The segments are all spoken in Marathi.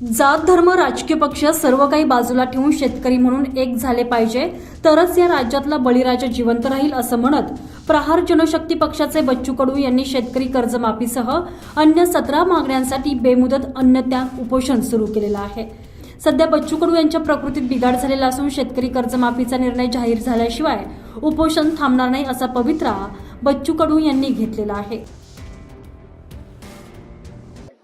जात धर्म राजकीय पक्ष सर्व काही बाजूला ठेवून शेतकरी म्हणून एक झाले पाहिजे. तरच या राज्यातला बळीराजा जिवंत राहील असं म्हणत प्रहार जनशक्ती पक्षाचे बच्चू कडू यांनी शेतकरी कर्जमाफीसह अन्य सतरा मागण्यांसाठी बेमुदत अन्नत्याग उपोषण सुरू केलेलं आहे. सध्या बच्चू कडू यांच्या प्रकृतीत बिघाड झालेला असून शेतकरी कर्जमाफीचा निर्णय जाहीर झाल्याशिवाय उपोषण थांबणार नाही असा पवित्रा बच्चू कडू यांनी घेतलेला आहे.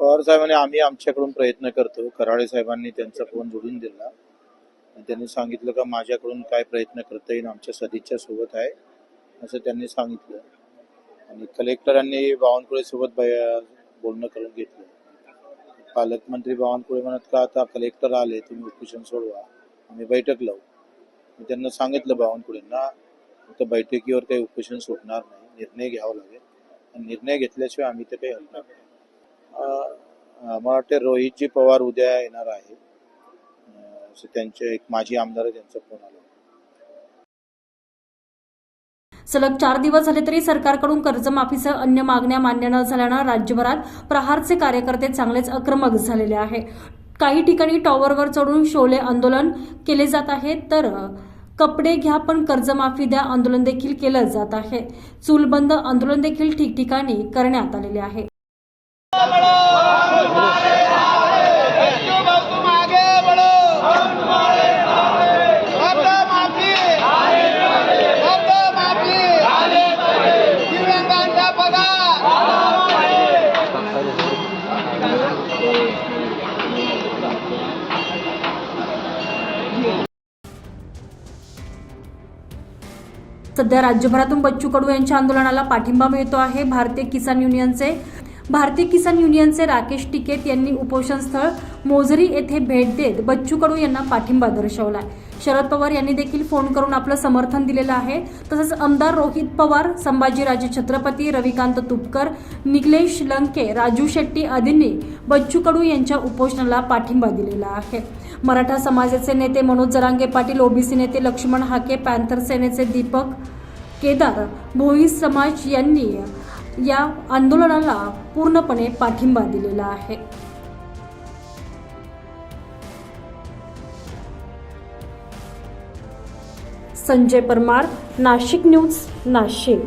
पवार साहेबांनी आम्ही आमच्याकडून प्रयत्न करतो. कराळे साहेबांनी त्यांचा फोन जोडून दिला. आणि त्यांनी सांगितलं का माझ्याकडून काय प्रयत्न करता येईल आमच्या सदिच्छा सोबत आहे असं त्यांनी सांगितलं. आणि कलेक्टरांनी बावनकुळे सोबत बोलणं करून घेतलं. पालकमंत्री बावनकुळे म्हणत का आता कलेक्टर आले तुम्ही उपोषण सोडवा आम्ही बैठक लावू. मी त्यांना सांगितलं बावनकुळेंना तर बैठकीवर काही उपोषण सोडणार नाही निर्णय घ्यावा लागेल. आणि निर्णय घेतल्याशिवाय आम्ही ते काही हलणार नाही. मला वाटते रोहितजी पवार उद्या येणार आहे असं त्यांचे एक माजी आमदार त्यांचा फोन आला. सलग चार दिवस झाले तरी सरकारकडून कर्जमाफीसह अन्य मागण्या मान्य न झाल्यानं राज्यभरात प्रहारचे कार्यकर्ते चांगलेच आक्रमक झालेले आहे. काही ठिकाणी टॉवरवर चढून शोले आंदोलन केले जात आहे तर कपडे घ्या पण कर्जमाफी द्या आंदोलन देखील केलं जात आहे. चूलबंद आंदोलन देखील ठिकठिकाणी करण्यात आलेले आहे. सध्या राज्यभरातून बच्चू कडू यांच्या आंदोलनाला पाठिंबा मिळतो आहे. भारतीय किसान युनियनचे भारतीय किसान युनियनचे राकेश टिकेत यांनी उपोषण स्थळ मोजरी येथे भेट देत बच्चू कडू यांना पाठिंबा दर्शवला शरद पवार यांनी देखील फोन करून आपलं समर्थन दिलेलं आहे. तसंच आमदार रोहित पवार संभाजीराजे छत्रपती रविकांत तुपकर निकलेश लंके राजू शेट्टी आदींनी बच्चू कडू यांच्या उपोषणाला पाठिंबा दिलेला आहे. मराठा समाजाचे नेते मनोज जरांगे पाटील ओबीसी नेते लक्ष्मण हाके पॅन्थर सेनेचे दीपक केदार भोई समाज यांनी या आंदोलनाला पूर्णपणे पाठिंबा दिलेला आहे. संजय परमार नाशिक न्यूज नाशिक.